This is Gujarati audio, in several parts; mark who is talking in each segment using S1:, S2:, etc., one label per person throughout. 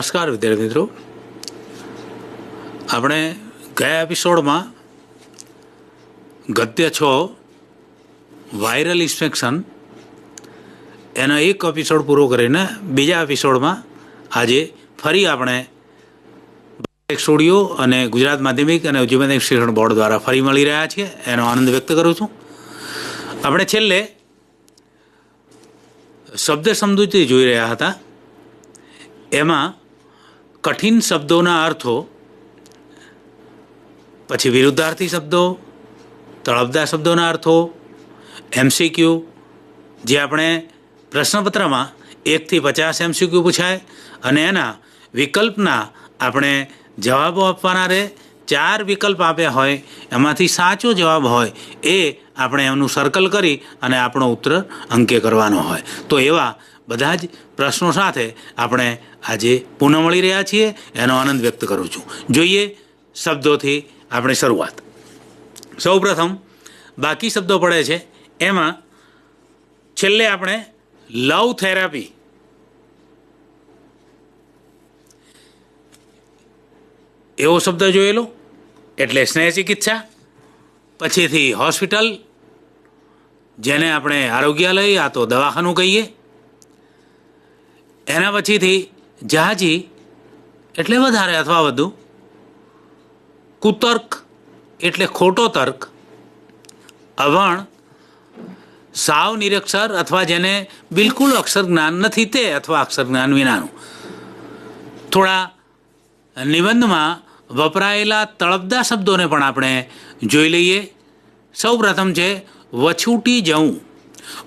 S1: નમસ્કાર, વિદ્યાર્થી મિત્રો. આપણે ગયા એપિસોડમાં ગદ્ય છ, વાયરલ ઇન્સ્પેક્શન, એનો એક એપિસોડ પૂરો કરીને બીજા એપિસોડમાં આજે ફરી આપણે સ્ટુડિયો અને ગુજરાત માધ્યમિક અને માધ્યમિક શિક્ષણ બોર્ડ દ્વારા ફરી મળી રહ્યા છીએ. એનો આનંદ વ્યક્ત કરું છું. આપણે છેલ્લે શબ્દ સમજૂતી જોઈ રહ્યા હતા. એમાં કઠિન શબ્દોના અર્થો, પછી વિરુદ્ધાર્થી શબ્દો, તળપદા શબ્દોના અર્થો એમસીક્યુ જે આપણે પ્રશ્નપત્રમાં એકથી પચાસ એમસીક્યુ પૂછાય અને એના વિકલ્પના આપણે જવાબો આપવાના રહે, ચાર વિકલ્પ આપ્યા હોય, એમાંથી સાચો જવાબ હોય, એ આપણે એમનું સર્કલ કરી અને આપણો ઉત્તર અંકે કરવાનો હોય. તો એવા બધા જ પ્રશ્નો સાથે આપણે આજે પુનઃ મળી રહ્યા છીએ. એનો આનંદ વ્યક્ત કરું છું. જોઈએ શબ્દોથી આપણે શરૂઆત. સૌ પ્રથમ બાકી શબ્દો પડે છે. એમાં છેલ્લે આપણે લવ થેરાપી. એવો શબ્દ જોયેલો? એટલે સ્નેહ ચિકિત્સા પછીથી હોસ્પિટલ, જેને આપણે આરોગ્યાલય, આ તો દવાખાનું કહીએ. એના પછીથી જહાજી એટલે વધારે અથવા વધુ? કુતર્ક એટલે ખોટો તર્ક. અવણ, સાવ નિરક્ષર અથવા જેને બિલકુલ અક્ષર જ્ઞાન નથી તે અથવા અક્ષર જ્ઞાન વિનાનું. થોડા નિબંધમાં વપરાયેલા તળપદા શબ્દોને પણ આપણે જોઈ લઈએ. સૌ પ્રથમ છે, વછૂટી જવું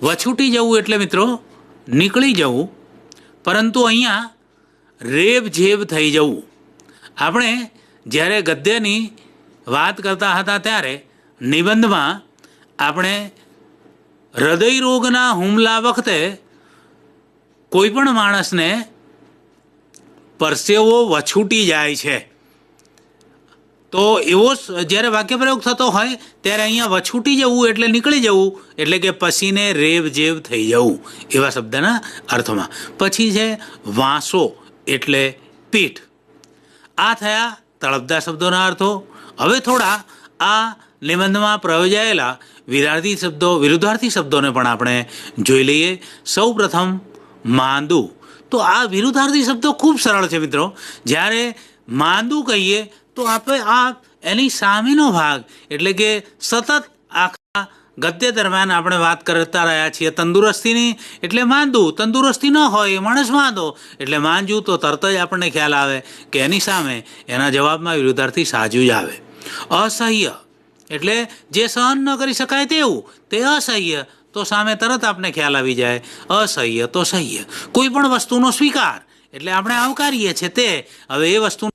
S1: વછૂટી જવું એટલે મિત્રો, નીકળી જવું. પરંતુ અહીંયા રેબ જેબ થઈ જવું. આપણે જ્યારે ગદ્યની વાત કરતા હતા ત્યારે નિબંધમાં આપણે હૃદય રોગના હુમલા વખતે કોઈ પણ માણસને પરસેવો વછૂટી જાય છે. તો એવો જ્યારે વાક્યપ્રયોગ થતો હોય ત્યારે અહીંયા વછૂટી જવું એટલે નીકળી જવું, એટલે કે રેબ જેબ થઈ જવું, એવા શબ્દના અર્થમાં. પછી છે વાંસો. એટલે પીઠ. આ થયા તળપદા શબ્દોના અર્થો. હવે થોડા આ નિબંધમાં પ્રયોજાયેલા વિરાર્થી શબ્દો, વિરુદ્ધાર્થી શબ્દોને પણ આપણે જોઈ લઈએ. સૌ પ્રથમ માંદુ. તો આ વિરુદ્ધાર્થી શબ્દો ખૂબ સરળ છે મિત્રો. જ્યારે માંદુ કહીએ, તો આપણે આ એની સામેનો ભાગ, એટલે કે સતત આખા ગદ્ય દરમિયાન આપણે વાત કરતા રહ્યા છીએ તંદુરસ્તીની. એટલે માંદું, તંદુરસ્તી ન હોય માણસ માંદો. એટલે માંજું તો તરત જ આપણને ખ્યાલ આવે કે એની સામે એના જવાબમાં વિરુદ્ધાર્થી સાજું જ આવે. અસહ્ય. એટલે જે સહન ન કરી શકાય તેવું, તે અસહ્ય. તો સામે તરત આપણે ખ્યાલ આવી જાય, અસહ્ય તો સહ્ય. કોઈ પણ વસ્તુનો સ્વીકાર. એટલે આપણે આવકારીએ છીએ તે. હવે એ વસ્તુ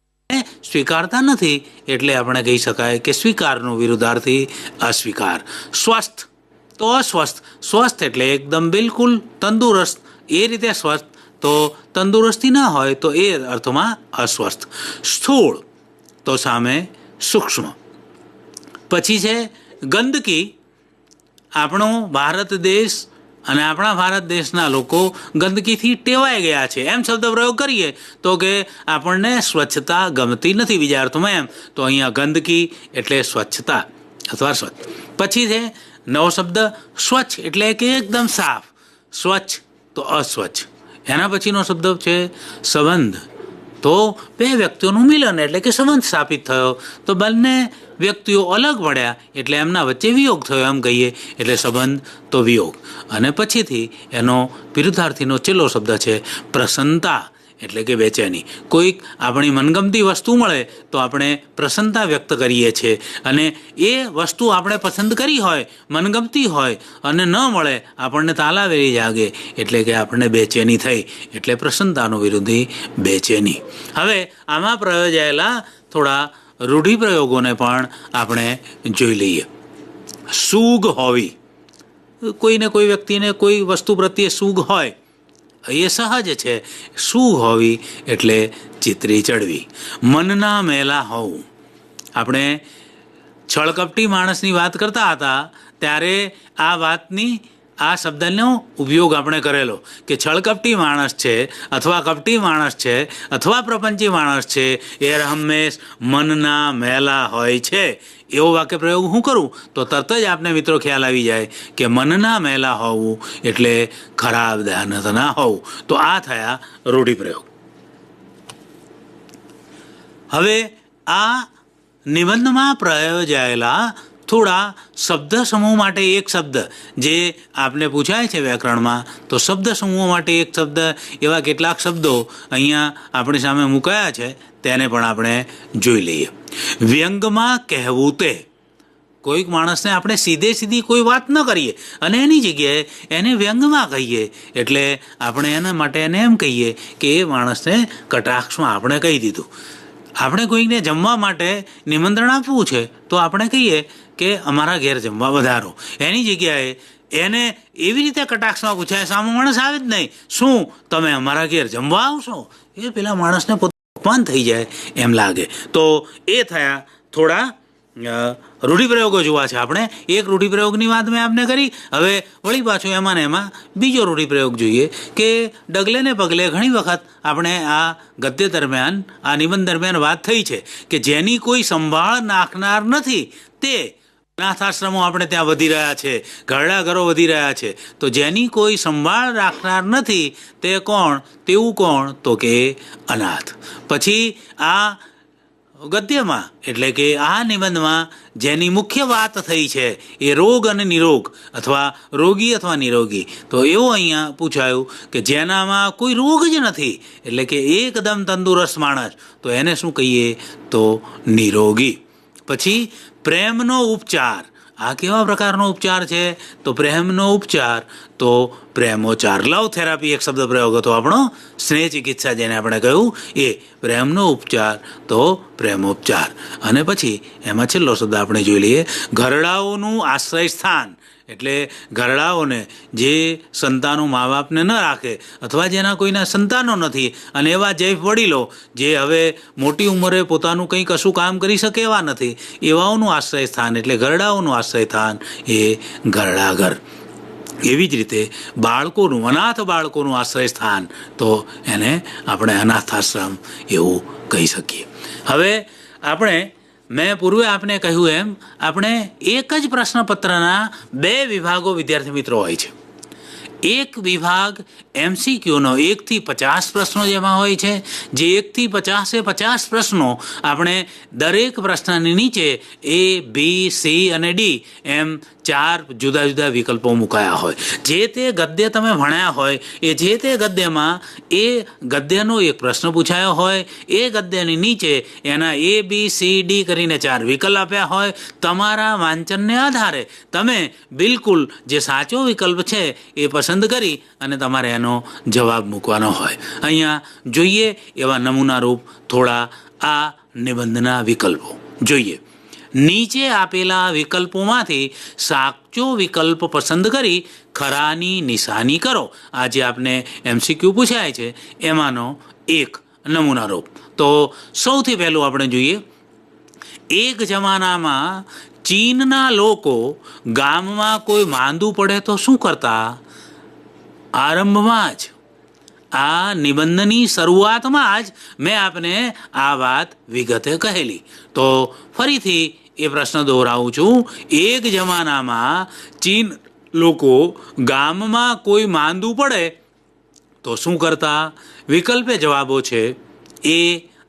S1: સ્વીકારતા નથી એટલે આપણે કહી શકાય કે સ્વીકારનું વિરુદ્ધાર્થી અસ્વીકાર. સ્વસ્થ તો અસ્વસ્થ. સ્વસ્થ એટલે એકદમ બિલકુલ તંદુરસ્ત. એ રીતે સ્વસ્થ તો તંદુરસ્તી ન હોય તો એ અર્થમાં અસ્વસ્થ. સ્થૂળ તો સામે સૂક્ષ્મ. પછી છે ગંદકી. આપણો ભારત દેશ અને આપણા ભારત દેશના લોકો ગંદકીથી ટેવાઈ ગયા છે. એમ શબ્દ પ્રયોગ કરીએ તો કે આપણને સ્વચ્છતા ગમતી નથી બીજા અર્થમાં એમ. તો અહીંયા ગંદકી એટલે સ્વચ્છતા અથવા સ્વચ્છ. પછી છે નવો શબ્દ સ્વચ્છ એટલે કે એકદમ સાફ. સ્વચ્છ તો અસ્વચ્છ. એના પછીનો શબ્દ છે સંબંધ. તો બે વ્યક્તિઓનું મિલન એટલે કે સંબંધ સ્થાપિત થયો. તો બંને વ્યક્તિઓ અલગ પડ્યા એટલે એમના વચ્ચે વિયોગ થયો એમ કહીએ. એટલે સંબંધ તો વિયોગ. અને પછીથી એનો વિરુદ્ધાર્થીનો છેલ્લો શબ્દ છે પ્રસન્નતા. એટલે કે બેચેની કોઈક આપણી મનગમતી વસ્તુ મળે તો આપણે પ્રસન્નતા વ્યક્ત કરીએ છીએ. અને એ વસ્તુ આપણે પસંદ કરી હોય, મનગમતી હોય અને ન મળે, આપણને તાલાવેરી જાગે એટલે કે આપણને બેચેની થઈ એટલે પ્રસન્નતાનો વિરોધી બેચેની. હવે આમાં પ્રયોજાયેલા થોડા રૂઢિપ્રયોગોને પણ આપણે જોઈ લઈએ. સૂગ હોવી. કોઈને કોઈ વ્યક્તિને કોઈ વસ્તુ પ્રત્યે સૂગ હોય એ સહજ છે. શું હોવી? એટલે ચિત્રી ચડવી. મનના મેલા હોવું. આપણે છળકપટી માણસની વાત કરતા હતા, ત્યારે આ વાતની આ શબ્દનો ઉપયોગ આપણે કરેલો કે છળકપટી માણસ છે, અથવા કપટી માણસ છે, અથવા પ્રપંચી માણસ છે, એ હંમેશ મનના મેલા હોય છે. એવો વાક્ય પ્રયોગ હું કરું, તો તરત જ આપને મિત્રો ખ્યાલ આવી જાય કે મનના મેલા હોવું એટલે ખરાબ ના હોવું. તો આ થયા રૂઢિપ્રયોગ હવે આ નિબંધમાં પ્રયોજાયેલા થોડા શબ્દ સમૂહ માટે એક શબ્દ. જે આપને પૂછાય છે વ્યાકરણમાં, તો શબ્દ સમૂહ માટે એક શબ્દ. એવા કેટલાક શબ્દો અહીંયા આપણી સામે મુકાયા છે, તેને પણ આપણે જોઈ લઈએ. વ્યંગમાં કહેવું તે. કોઈક માણસને આપણે સીધે સીધી કોઈ વાત ન કરીએ, અને એની જગ્યાએ એને વ્યંગમાં કહીએ, એટલે આપણે એના માટે એને એમ કહીએ કે એ માણસને કટાક્ષમાં આપણે કહી દીધું. આપણે કોઈકને જમવા માટે નિમંત્રણ આપવું છે, તો આપણે કહીએ કે અમારા ઘેર જમવા વધારો. એની જગ્યાએ એને એવી રીતે કટાક્ષમાં પૂછાય, સામો માણસ આવે જ નહીં. શું તમે અમારા ઘેર જમવા આવશો? એ પેલા માણસને પોતે અપમાન થઈ જાય એમ લાગે. તો એ થયા થોડા રૂઢિપ્રયોગો જોવા છે. આપણે એક રૂઢિપ્રયોગની વાત મેં આપને કરી. હવે વળી પાછું એમાં ને એમાં બીજો રૂઢિપ્રયોગ જોઈએ કે ડગલે ને પગલે ઘણી વખત આપણે આ ગદ્ય દરમિયાન, આ નિબંધ દરમિયાન વાત થઈ છે કે જેની કોઈ સંભાળ નાખનાર નથી, તે અનાથ આશ્રમો આપણે ત્યાં વધી રહ્યા છે, ઘરડા ઘરો વધી રહ્યા છે. તો જેની કોઈ સંભાળ રાખનાર નથી, તે કોણ? તેવું કોણ? તો કે અનાથ. પછી આ ગદ્યમાં એટલે કે આ નિબંધમાં જેની મુખ્ય વાત થઈ છે એ રોગ અને નિરોગ, અથવા રોગી અથવા નિરોગી. તો એવું અહીંયા પૂછાયું કે જેનામાં કોઈ રોગ જ નથી, એટલે કે એકદમ તંદુરસ્ત માણસ, તો એને શું કહીએ? તો નિરોગી. પછી પ્રેમનો ઉપચાર. આ કેવા પ્રકારનો ઉપચાર છે? તો પ્રેમનો ઉપચાર. તો પ્રેમોચાર. લવ થેરાપી એક શબ્દ પ્રયોગ હતો આપણો. સ્નેહ ચિકિત્સા જેને આપણે કહ્યું. એ પ્રેમનો ઉપચાર, તો પ્રેમોપચાર. અને પછી એમાં છેલ્લો શબ્દ આપણે જોઈ લઈએ. ઘરડાઓનું આશ્રય સ્થાન એટલે ઘરડાઓને જે સંતાનો મા બાપને ન રાખે અથવા જેના કોઈના સંતાનો નથી અને એવા જૈફ વડીલો જે હવે મોટી ઉંમરે પોતાનું કંઈ કશું કામ કરી શકે એવા નથી, એવાઓનું આશ્રય સ્થાન એટલે ઘરડાઓનું આશ્રય સ્થાન એ ઘરડાઘર. એવી જ રીતે બાળકોનું, અનાથ બાળકોનું આશ્રય સ્થાન તો એને આપણે અનાથ આશ્રમ એવું કહી શકીએ. હવે આપણે મેં પૂર્વે આપને કહ્યું એમ, આપણે એક જ પ્રશ્નપત્રના બે વિભાગો વિદ્યાર્થી મિત્રો હોય છે. એક વિભાગ એમસીક્યુનો, એકથી પચાસ પ્રશ્નો જેમાં હોય છે. જે એકથી પચાસે પચાસ પ્રશ્નો આપણે દરેક પ્રશ્નની નીચે એ બી સી અને ડી એમ ચાર જુદા જુદા વિકલ્પો મુકાયા હોય. જે તે ગદ્ય તમે ભણ્યા હોય, એ જે તે ગદ્યમાં એ ગદ્યનો એક પ્રશ્ન પૂછાયો હોય, એ ગદ્યની નીચે એના એ, બી, સી, ડી કરીને ચાર વિકલ્પ આપ્યા હોય. તમારા વાંચનને આધારે તમે બિલકુલ જે સાચો વિકલ્પ છે એ પસંદ કરી અને તમારે એનો જવાબ મૂકવાનો હોય. અહીંયા જોઈએ એવા નમૂના રૂપ થોડા આ નિબંધના વિકલ્પો. જોઈએ. નીચે આપેલા વિકલ્પોમાંથી સાચો વિકલ્પ પસંદ કરી ખરાની નિશાની કરો. આજે જે આપને એમસીક્યુ પૂછાય છે. એમાંનો એક નમૂના રૂપ. તો સૌથી પહેલું આપણે જોઈએ. એક જમાનામાં ચીનના લોકો ગામમાં કોઈ માંદું પડે તો શું કરતા? આરંભમાં જ આ નિબંધની શરૂઆતમાં જ મેં આપને આ વાત વિગતે કહેલી. તો ફરીથી એ પ્રશ્ન દોહરાવું છું. એક જમાનામાં ચીન લોકો ગામમાં કોઈ માંદું પડે તો શું કરતા? વિકલ્પે જવાબો છે એ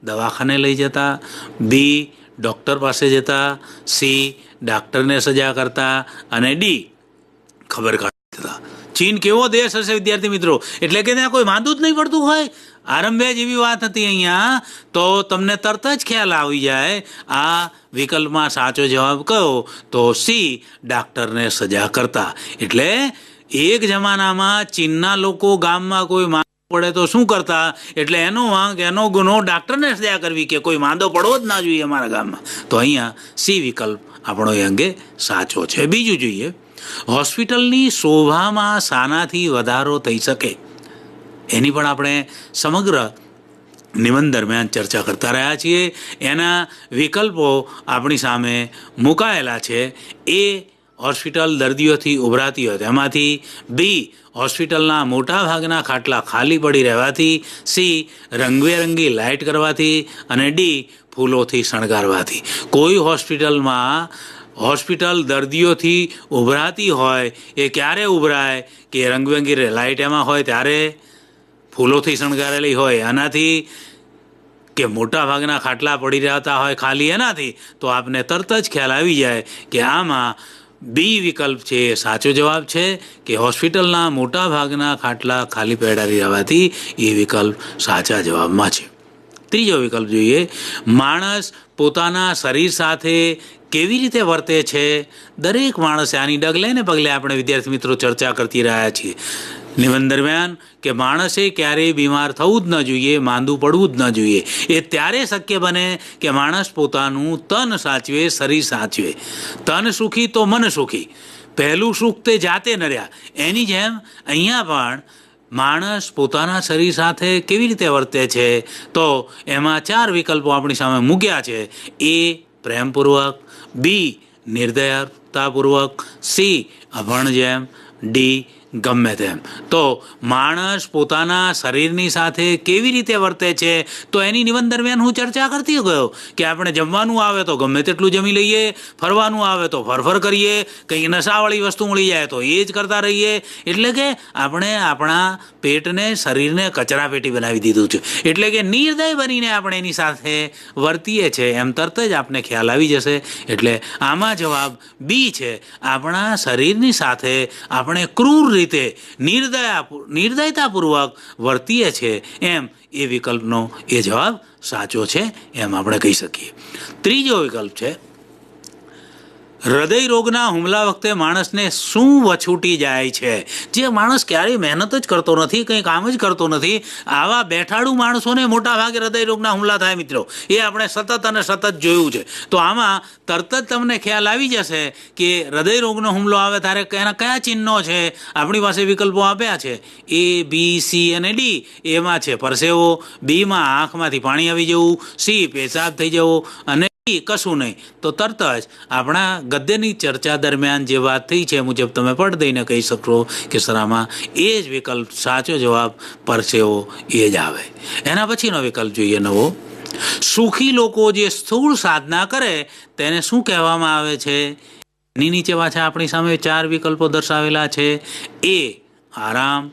S1: દવાખાને લઈ જતા, બી ડૉક્ટર પાસે જતા, સી ડાક્ટરને સજા કરતા અને ડી ખબર કાઢી દેતા ચીન કેવો દેશ હશે, વિદ્યાર્થી મિત્રો? એટલે કે ત્યાં કોઈ વાંધું જ નહીં પડતું હોય. આરંભે જ એવી વાત હતી અહીંયા, તો તમને તરત જ ખ્યાલ આવી જાય, આ વિકલ્પમાં સાચો જવાબ કયો? તો સી, ડાક્ટરને સજા કરતા. એટલે એક જમાનામાં ચીનના લોકો ગામમાં કોઈ પડે તો શું કરતા? એટલે એનો વાંક, એનો ગુનો ડાક્ટરને સજા કરવી કે કોઈ માંદો પડવો જ ના જોઈએ અમારા ગામમાં. તો અહીંયા સી વિકલ્પ આપણો એ અંગે સાચો છે. બીજું જોઈએ. હોસ્પિટલની શોભામાં શાનાથી વધારો થઈ શકે. એની પણ આપણે સમગ્ર નિબંધ દરમિયાન ચર્ચા કરતા રહ્યા છીએ. એના વિકલ્પો આપણી સામે મુકાયેલા છે. એ હોસ્પિટલ દર્દીઓથી ઉભરાતી હોય તેમાંથી બી હોસ્પિટલના મોટા ભાગના ખાટલા ખાલી પડી રહેવાથી, સી રંગબેરંગી લાઇટ કરવાથી અને ડી ફૂલોથી શણગારવાથી. કોઈ હોસ્પિટલમાં હોસ્પિટલ દર્દીઓથી ઉભરાતી હોય, એ ક્યારે ઉભરાય કે રંગબેરંગી લાઇટ એમાં હોય ત્યારે ફૂલોથી શણગારેલી હોય એનાથી કે મોટા ભાગના ખાટલા પડી રહેતા હોય ખાલી એનાથી, તો આપને તરત જ ખ્યાલ આવી જાય કે આમાં બી વિકલ્પ છે, એ સાચો જવાબ છે કે હોસ્પિટલના મોટા ભાગના ખાટલા ખાલી પેડારી રહેવાથી એ વિકલ્પ સાચા જવાબમાં છે. ત્રીજો વિકલ્પ જોઈએ, માણસ પોતાના શરીર સાથે કેવી રીતે વર્તે છે? દરેક માણસે આની ડગલે ને પગલે આપણે વિદ્યાર્થી મિત્રો ચર્ચા કરતી રહ્યા છીએ. નિબંધ દરમિયાન કે માણસે ક્યારેય બીમાર થવું જ ન જોઈએ, માંદું પડવું જ ન જોઈએ. એ ત્યારે શક્ય બને કે માણસ પોતાનું તન સાચવે, શરીર સાચવે. તન સુખી તો મન સુખી. પહેલું સુખ તે જાતે ન રહ્યા. એની જેમ અહીંયા પણ માણસ પોતાના શરીર સાથે કેવી રીતે વર્તે છે? તો એમાં ચાર વિકલ્પો આપણી સામે મૂક્યા છે. એ પ્રેમપૂર્વક બી નિર્દયતાપૂર્વક સી અભણ જેમ ડી ગમે તેમ. તો માણસ પોતાના શરીરની સાથે કેવી રીતે વર્તે છે, તો એની નિબંધ દરમિયાન હું ચર્ચા કરતી ગયો કે આપણે જમવાનું આવે તો ગમે તેટલું જમી લઈએ, ફરવાનું આવે તો ફરફર કરીએ, કંઈ નશાવાળી વસ્તુ મળી જાય તો એ જ કરતા રહીએ. એટલે કે આપણે આપણા પેટને, શરીરને કચરાપેટી બનાવી દીધું છે. એટલે કે નિર્દય બનીને આપણે એની સાથે વર્તીએ છીએ એમ તરત જ આપને ખ્યાલ આવી જશે. એટલે આમાં જવાબ બી છે, આપણા શરીરની સાથે આપણે ક્રૂર રીતે નિર્દયા નિર્દયતાપૂર્વક વર્તીએ છે એમ એ વિકલ્પનો એ જવાબ સાચો છે એમ આપણે કહી શકીએ. ત્રીજો વિકલ્પ છે હૃદય રોગના હુમલા વખતે માણસને શું વછૂટી જાય છે? જે માણસ ક્યારેય મહેનત જ કરતો નથી, કંઈ કામ જ કરતો નથી, આવા બેઠાડું માણસોને મોટા ભાગે હૃદય રોગના હુમલા થાય મિત્રો. એ આપણે સતત અને સતત જોયું છે. તો આમાં તરત જ તમને ખ્યાલ આવી જશે કે હૃદય રોગનો હુમલો આવે ત્યારે એના કયા ચિહ્નો છે? આપણી પાસે વિકલ્પો આપ્યા છે. એ બી સી અને ડી એમાં છે, પરસેવો બીમાં આંખમાંથી પાણી આવી જવું સી પેશાબ થઈ જવો અને કશું નહીં. તો તરત જ આપણા ગદ્યની ચર્ચા દરમિયાન જે વાત થઈ છે મુજબ તમે પડ દઈને કહી શકશો કે સર એ જ વિકલ્પ, સાચો જવાબ પરસેવો એ જ આવે. એના પછીનો વિકલ્પ જોઈએ નવો. સુખી લોકો જે સ્થૂળ સાધના કરે તેને શું કહેવામાં આવે છે? એની નીચે પાછા આપણી સામે ચાર વિકલ્પો દર્શાવેલા છે. એ આરામ,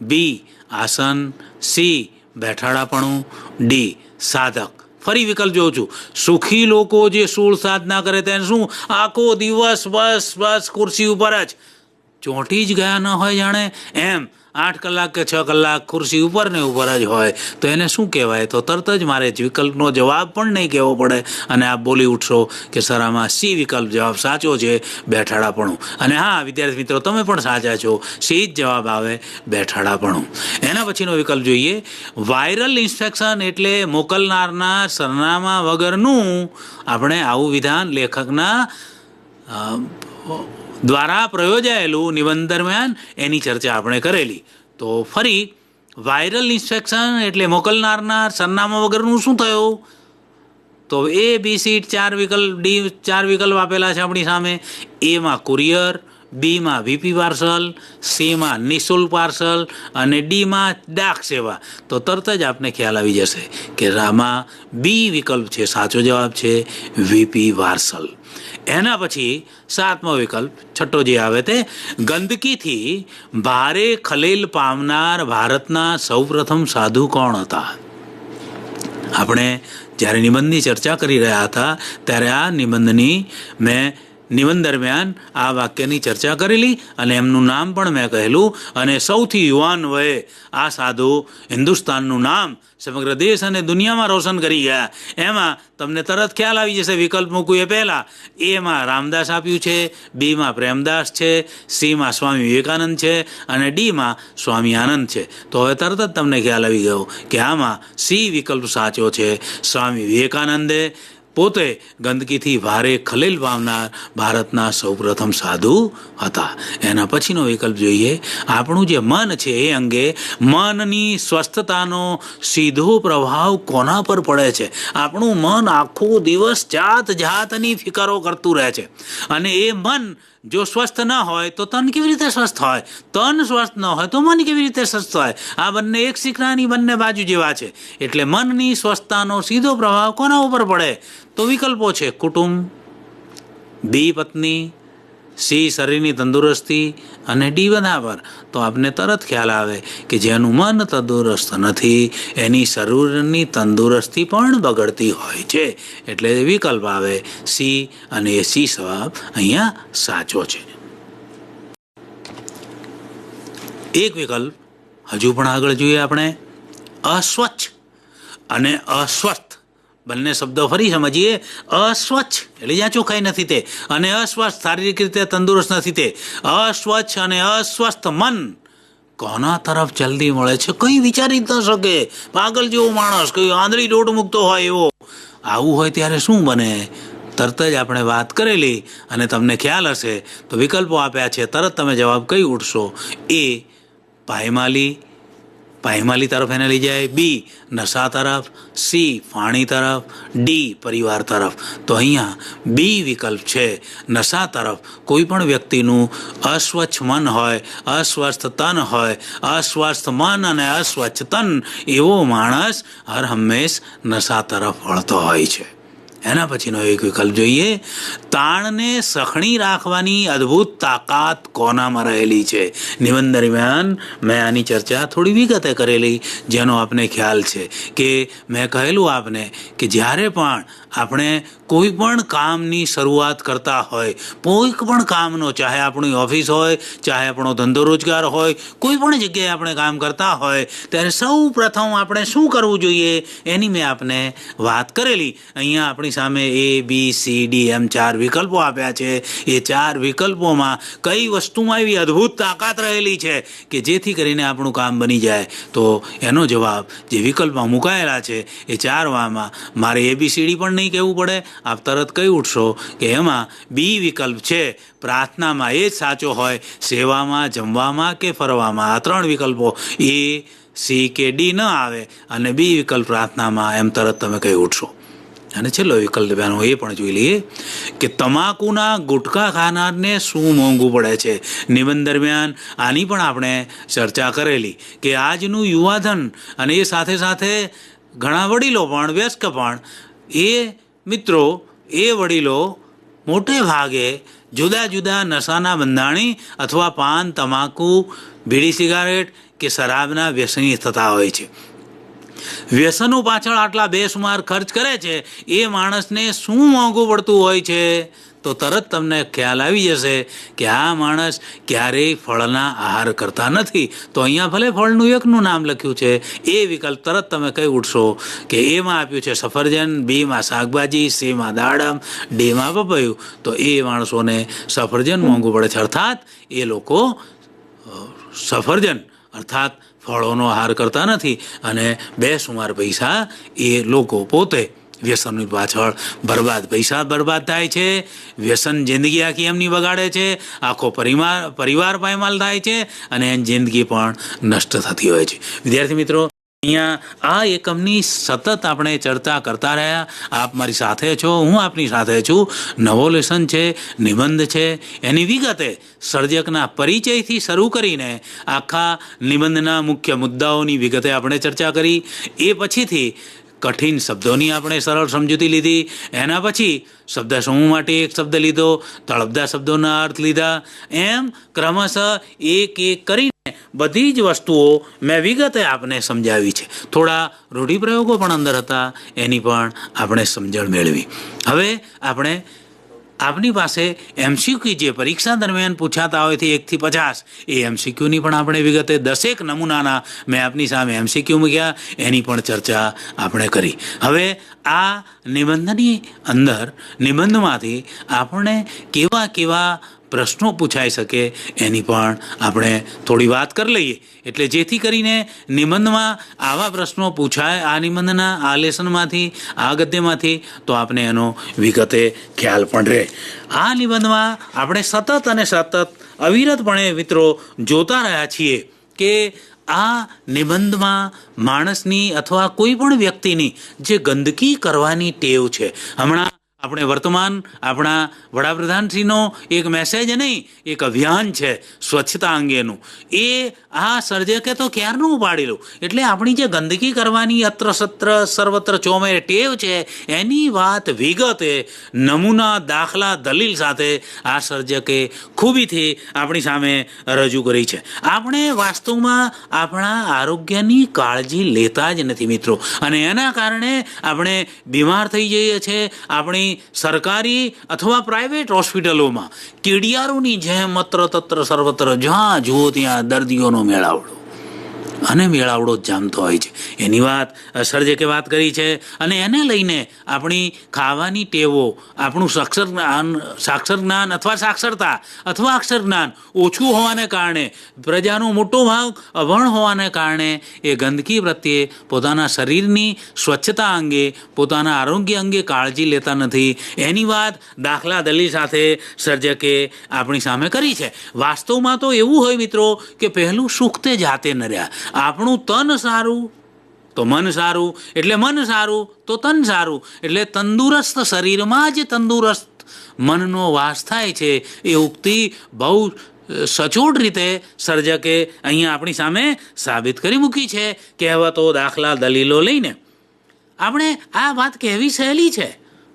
S1: બી આસન, સી બેઠાડાપણું ડી સાધક. ફરી વિકલ્પ જોઉં છું. સુખી લોકો જે સૂળ સાધના કરે તેને શું? આખો દિવસ બસ બસ, ખુરશી ઉપર જ. ચોંટી જ ગયા ન હોય જાણે? એમ. આઠ કલાક કે છ કલાક ખુરશી ઉપર ને ઉપર જ હોય. તો એને શું કહેવાય? તો તરત જ મારે વિકલ્પનો જવાબ પણ નહીં કહેવો પડે. અને આપ બોલી ઉઠશો કે, સર, આમાં સી વિકલ્પ જવાબ સાચો છે? બેઠાડાપણું. અને હા, વિદ્યાર્થી મિત્રો, તમે પણ સાચા છો. સી જ જવાબ આવે, બેઠાડાપણું. એના પછીનો વિકલ્પ જોઈએ. વાયરલ ઇન્સ્પેક્શન એટલે મોકલનારના સરનામા વગરનું આપણે આવું વિધાન લેખકના દ્વારા પ્રયોજાયેલું નિબંધ દરમિયાન એની ચર્ચા આપણે કરેલી. તો ફરી વાયરલ ઇન્સ્પેક્શન એટલે મોકલનારના સરનામા વગરનું શું થયું? તો એ બી સીટ ચાર વિકલ્પ ડી ચાર વિકલ્પ આપેલા છે આપણી સામે. એમાં કુરિયર બીમાં વીપી પાર્સલ સીમાં નિઃશુલ્ક પાર્સલ અને ડીમાં ડાક સેવા. તો તરત જ આપને ખ્યાલ આવી જશે કે આમાં બી વિકલ્પ છે, સાચો જવાબ છે વીપી પાર્સલ. એના પછી સાતમો વિકલ્પ છઠ્ઠો જે આવે તે. ગંદકીથી ભારે ખલેલ પામનાર ભારતના સૌપ્રથમ સાધુ કોણ હતા? આપણે જ્યારે નિબંધની ચર્ચા કરી રહ્યા હતા, ત્યારે આ નિબંધની મેં નિબંધ દરમિયાન આ વાક્યની ચર્ચા કરેલી અને એમનું નામ પણ મેં કહેલું અને સૌથી યુવાન વયે આ સાધુ હિન્દુસ્તાનનું નામ સમગ્ર દેશ અને દુનિયામાં રોશન કરી ગયા. એમાં તમને તરત ખ્યાલ આવી જશે વિકલ્પ મૂકું એ પહેલાં એમાં રામદાસ આપ્યું છે બીમાં પ્રેમદાસ છે સીમાં સ્વામી વિવેકાનંદ છે અને ડીમાં સ્વામી આનંદ છે. તો હવે તરત જ તમને ખ્યાલ આવી ગયો કે આમાં સી વિકલ્પ સાચો છે. સ્વામી વિવેકાનંદે પોતે ગંદકીથી ભારે ખલેલ પામનાર ભારતના સૌપ્રથમ સાધુ હતા. એના પછીનો વિકલ્પ જોઈએ. આપણું જે મન છે એ અંગે મનની સ્વસ્થતાનો સીધો પ્રભાવ કોના પર પડે છે? આપણું મન આખો દિવસ જાત જાતની ફિકરો કરતું રહે છે. અને એ મન જો સ્વસ્થ ન હોય, તો તન કેવી રીતે સ્વસ્થ હોય? તન સ્વસ્થ ન હોય, તો મન કેવી રીતે સ્વસ્થ હોય? આ બંને એક શિખરાની બંને બાજુ જેવા છે. એટલે મનની સ્વસ્થતાનો સીધો પ્રભાવ કોના ઉપર પડે? તો વિકલ્પો છે કુટુંબ બી પત્ની સી શરીરની તંદુરસ્તી અને ડી બનાવર તો આપને તરત ખ્યાલ આવે કે જેનું મન તંદુરસ્ત નથી, એની શરીરની તંદુરસ્તી પણ બગડતી હોય છે. એટલે વિકલ્પ આવે સી અને એ સી જવાબ અહીંયા સાચો છે. એક વિકલ્પ હજુ પણ આગળ જોઈએ આપણે. અસ્વચ્છ અને અસ્વસ્થ. બંને શબ્દો ફરી સમજીએ. અસ્વચ્છ, એટલે જ્યાં ચોખ્ખાઈ નથી તે. અને અસ્વસ્થ, શારીરિક રીતે તંદુરસ્ત નથી તે. અસ્વચ્છ અને અસ્વસ્થ મન કોના તરફ જલ્દી મળે છે? કંઈ વિચારી ન શકે. પાગલ જેવો માણસ, કઈ આંધળી દોટ મૂકતો હોય એવો. આવું હોય ત્યારે શું બને? તરત જ આપણે વાત કરેલી અને તમને ખ્યાલ હશે. તો વિકલ્પો આપ્યા છે. તરત તમે જવાબ કઈ ઉઠશો? એ, પાયમાલી પાયમાલી તરફ એને લઈ જાય, બી નશા તરફ, સી પાણી તરફ, ડી પરિવાર તરફ. તો અહીંયા બી વિકલ્પ છે, નશા તરફ. કોઈ પણ વ્યક્તિનું અસ્વચ્છ મન હોય અસ્વસ્થ તન હોય, અસ્વસ્થ મન અને અસ્વચ્છ તન એવો માણસ હર હંમેશ નશા તરફ વળતો હોય છે. એના પછીનો એક વિકલ્પ જોઈએ. તાણને સખણી રાખવાની અદ્ભુત તાકાત કોનામાં રહેલી છે? નિબંધ દરમિયાન મેં આની ચર્ચા થોડી વિગતે કરેલી, જેનો આપને ખ્યાલ છે કે મેં કહેલું આપને કે જ્યારે પણ આપણે કોઈ પણ કામની શરૂઆત કરતા હોય કોઈ પણ કામનો, ચાહે આપણી ઓફિસ હોય, ચાહે આપણો ધંધો રોજગાર હોય, કોઈ પણ જગ્યાએ આપણે કામ કરતા હોય, ત્યારે સૌ પ્રથમ આપણે શું કરવું જોઈએ એની મેં આપને વાત કરેલી. અહીંયા આપણી સામે એ બી સી ડી એમ ચાર વિકલ્પો આપ્યા છે. એ ચાર વિકલ્પોમાં કઈ વસ્તુમાં એવી અદ્ભુત તાકાત રહેલી છે કે જેથી કરીને આપણું કામ બની જાય. તો એનો જવાબ જે વિકલ્પમાં મુકાયેલા છે, એ ચાર વામાં મારે એબીસીડી પણ નહીં કહેવું પડે? આપ તરત કહી ઉઠશો કે એમાં બી વિકલ્પ છે. પ્રાર્થનામાં એ જ સાચો હોય. સેવામાં, જમવામાં કે ફરવામાં? આ ત્રણ વિકલ્પો. એ, સી કે ડી ન આવે. અને બી વિકલ્પ પ્રાર્થનામાં. એમ તરત તમે કહી ઉઠશો. અને છેલ્લો વિકલ્પ બહેનો એ પણ જોઈ લઈએ કે તમાકુના ગુટખા ખાનારને શું મોંઘું પડે છે? નિબંધ દરમિયાન આની પણ આપણે ચર્ચા કરેલી કે આજનું યુવાધન અને એ સાથે સાથે ઘણા વડીલો પણ, વ્યસ્ક પણ એ મિત્રો, એ વડીલો મોટે ભાગે જુદા જુદા નશાના બંધાણી અથવા પાન, તમાકુ, બીડી સિગારેટ કે શરાબના વ્યસની થતા હોય છે. વ્યસનો પાછળ આટલા બેસુમાર ખર્ચ કરે છે, એ માણસને શું મોંઘું પડતું હોય છે? તો તરત તમને ખ્યાલ આવી જશે કે આ માણસ ક્યારેય ફળના આહાર કરતા નથી. તો અહીંયા ભલે ફળનું એકનું નામ લખ્યું છે, એ વિકલ્પ તરત તમે કહી ઉઠશો કે એમાં આપ્યું છે સફરજન, બીમાં શાકભાજી, સીમાં દાડમ, ડીમાં પપૈયું. તો એ માણસોને સફરજન મોંઘું પડે છે. અર્થાત એ લોકો સફરજન, અર્થાત ફળોનો આહાર કરતા નથી. અને બે સુમાર પૈસા એ લોકો પોતે વ્યસનની પાછળ બરબાદ. પૈસા બરબાદ થાય છે, વ્યસન જિંદગી આખી એમની બગાડે છે, આખો પરિવાર પરિવાર પાયમાલ થાય છે અને એની જિંદગી પણ નષ્ટ થતી હોય છે. વિદ્યાર્થી મિત્રો, અહીંયા આ એકમની સતત આપણે ચર્ચા કરતા રહ્યા. આપ મારી સાથે છો, હું આપની સાથે છું. નવો લેસન છે, નિબંધ છે. એની વિગતે સર્જકના પરિચયથી શરૂ કરીને આખા નિબંધના મુખ્ય મુદ્દાઓની વિગતે આપણે ચર્ચા કરી. એ પછીથી કઠિન શબ્દોની આપણે સરળ સમજૂતી લીધી. એના પછી શબ્દ સમૂહ માટે એક શબ્દ લીધો, તળપદા શબ્દોના અર્થ લીધા. એમ ક્રમશઃ એક એક કરીને બધી જ વસ્તુઓ મેં વિગતે આપને સમજાવી છે. થોડા રૂઢિપ્રયોગો પણ અંદર હતા, એની પણ આપણે સમજણ મેળવી. હવે આપણે આપની પાસે એમસીક્યુ જે પરીક્ષા દરમિયાન પૂછાતા હોય છે એકથી પચાસ. એ એમસીક્યુની પણ આપણે વિગતે દસેક નમૂનાના મેં આપની સામે એમસીક્યુ મૂક્યા, એની પણ ચર્ચા આપણે કરી. હવે આ નિબંધની અંદર, નિબંધમાંથી આપણે કેવા કેવા પ્રશ્નો પૂછાઈ શકે, એની પણ આપણે થોડી વાત કરી લઈએ. એટલે જેથી કરીને નિબંધમાં આવા પ્રશ્નો પૂછાય, આ નિબંધના, આ લેસનમાંથી, આ ગદ્યમાંથી, તો આપણે એનો વિગતે ખ્યાલ પણ રહે. આ નિબંધમાં આપણે સતત અને સતત અવિરતપણે મિત્રો જોતા રહ્યા છીએ કે આ નિબંધમાં માણસની અથવા કોઈ પણ વ્યક્તિની જે ગંદકી કરવાની ટેવ છે. હમણાં આપણે વર્તમાન, આપણા વડાપ્રધાનશ્રીનો એક મેસેજ નહીં એક અભિયાન છે સ્વચ્છતા અંગેનું. એ આ સર્જકે તો ક્યારનું ઉપાડેલું? એટલે આપણી જે ગંદકી કરવાની અત્ર સત્ર સર્વત્ર ચોમે ટેવ છે, એની વાત વિગતે નમૂના દાખલા દલીલ સાથે આ સર્જકે ખૂબીથી આપણી સામે રજૂ કરી છે. આપણે વાસ્તવમાં આપણા આરોગ્યની કાળજી લેતા જ નથી મિત્રો. અને એના કારણે આપણે બીમાર થઈ જઈએ છીએ આપણી સરકારી અથવા પ્રાઇવેટ હોસ્પિટલોમાં કીડિયારોની જેમ અત્ર તત્ર સર્વત્ર જ્યાં જુઓ ત્યાં દર્દીઓનો મેળાવડો. અને મેળાવડો જ જામતો હોય છે. એની વાત સર્જકે વાત કરી છે. અને એને લઈને આપણી ખાવાની ટેવો, આપણું સાક્ષર જ્ઞાન સાક્ષર જ્ઞાન અથવા સાક્ષરતા અથવા અક્ષર જ્ઞાન ઓછું હોવાને કારણે, પ્રજાનો મોટો ભાગ અભણ હોવાને કારણે એ ગંદકી પ્રત્યે પોતાના શરીરની સ્વચ્છતા અંગે, પોતાના આરોગ્ય અંગે કાળજી લેતા નથી. એની વાત દાખલા દલીલ સાથે સર્જકે આપણી સામે કરી છે. વાસ્તવમાં તો એવું હોય મિત્રો કે પહેલું સુખ તે જાતે ન રહ્યા આપણું તન સારું, તો મન સારું. એટલે મન સારું, તો તન સારું. એટલે તંદુરસ્ત શરીરમાં જ તંદુરસ્ત મનનો વાસ થાય છે. એ ઉક્તિ બહુ સચોટ રીતે સર્જકે અહીંયા આપણી સામે સાબિત કરી મૂકી છે. કહેવતો દાખલા દલીલો લઈને. આપણે આ વાત કહેવી સહેલી છે,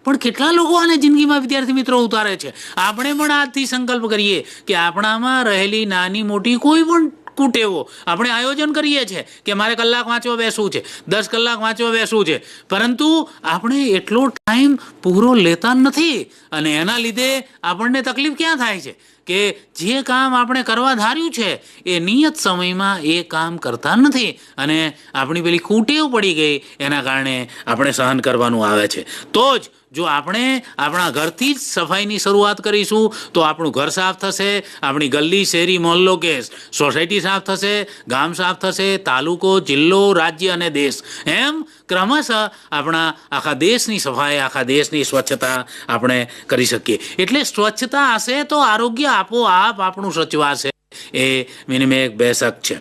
S1: પણ કેટલા લોકો આને જિંદગીમાં વિદ્યાર્થી મિત્રો ઉતારે છે? આપણે પણ આજથી સંકલ્પ કરીએ કે આપણામાં રહેલી નાની મોટી કોઈ પણ કુટેવો આપણે આયોજન કરીએ છીએ કે મારે કલાક વાંચવા બેસવું છે, દસ કલાક વાંચવા બેસવું છે. પરંતુ આપણે એટલો ટાઈમ પૂરો લેતા નથી અને એના લીધે આપણને તકલીફ ક્યાં થાય છે? કે જે કામ આપણે કરવા ધાર્યું છે, એ નિયત સમયમાં એ કામ કરતા નથી અને આપણી પેલી કુટેવ પડી ગઈ, એના કારણે આપણે સહન કરવાનું આવે છે. તો જ જો આપણે આપણા ઘરથી જ સફાઈની શરૂઆત કરીશું, તો આપણું ઘર સાફ થશે, આપણી ગલ્લી શેરી મોહલ્લો કે સોસાયટી સાફ થશે, ગામ સાફ થશે, તાલુકો, જિલ્લો, રાજ્ય અને દેશ. એમ ક્રમશઃ આપણા આખા દેશની સફાઈ, આખા દેશની સ્વચ્છતા આપણે કરી શકીએ. એટલે સ્વચ્છતા હશે તો આરોગ્ય આપોઆપ આપણું સચવાશે. એ મિનિમમ એક બેસક છે.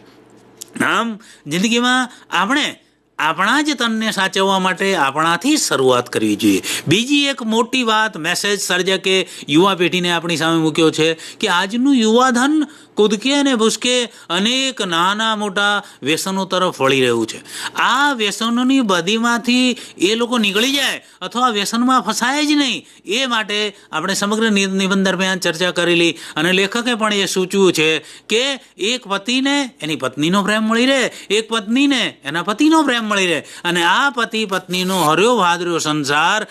S1: આમ જિંદગીમાં આપણે આપણા જ તનને સાચવવા માટે આપણાથી શરૂઆત કરવી જોઈએ. બીજી એક મોટી વાત મેસેજ સર્જકે યુવા પેઢીને આપણી સામે મૂક્યો છે કે આજનું યુવાધન કૂદકે અને ભૂસકે અનેક નાના મોટા વ્યસનો તરફ વળી રહ્યું છે. આ વ્યસનોની બદીમાંથી એ લોકો નીકળી જાય અથવા વ્યસનમાં ફસાય જ નહીં, એ માટે આપણે સમગ્ર નિબંધ દરમિયાન ચર્ચા કરેલી અને લેખકે પણ એ સૂચવ્યું છે કે એક પતિને એની પત્નીનો પ્રેમ મળી રહે, એક પત્નીને એના પતિનો પ્રેમ મળી રહે. અને આ પતિ પત્નીનો હર્યો ભાદર્યો સંસાર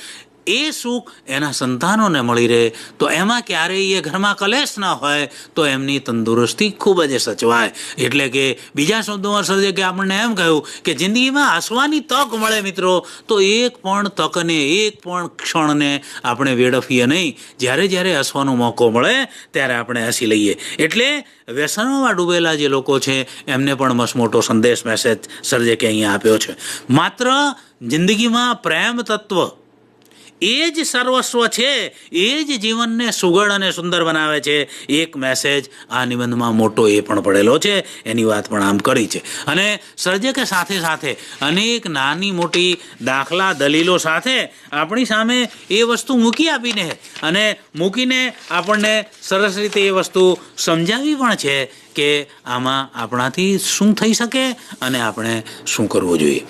S1: એ સુખ એના સંતાનોને મળી રહે. તો એમાં ક્યારેય એ ઘરમાં કલેશ ના હોય, તો એમની તંદુરસ્તી ખૂબ જ સચવાય. એટલે કે બીજા શબ્દોમાં સર્જે કે આપણને એમ કહ્યું કે જિંદગીમાં હસવાની તક મળે મિત્રો. તો એક પણ તકને એક પણ ક્ષણને આપણે વેડફીએ નહીં. જ્યારે જ્યારે હસવાનો મોકો મળે, ત્યારે આપણે હસી લઈએ. એટલે વ્યસનોમાં ડૂબેલા જે લોકો છે, એમને પણ મસમોટો સંદેશ મેસેજ સર્જકે અહીંયા આપ્યો છે. માત્ર જિંદગીમાં પ્રેમ તત્વ એ જ સર્વસ્વ છે. એ જ જીવનને સુઘડ અને સુંદર બનાવે છે. એક મેસેજ આ નિબંધમાં મોટો એ પણ પડેલો છે. એની વાત પણ આમ કરી છે. અને સર્જકે સાથે સાથે અનેક નાની મોટી દાખલા દલીલો સાથે આપણી સામે એ વસ્તુ મૂકી આપીને અને મૂકીને આપણને સરસ રીતે એ વસ્તુ સમજાવી પણ છે કે આમાં આપણાથી શું થઈ શકે અને આપણે શું કરવું જોઈએ.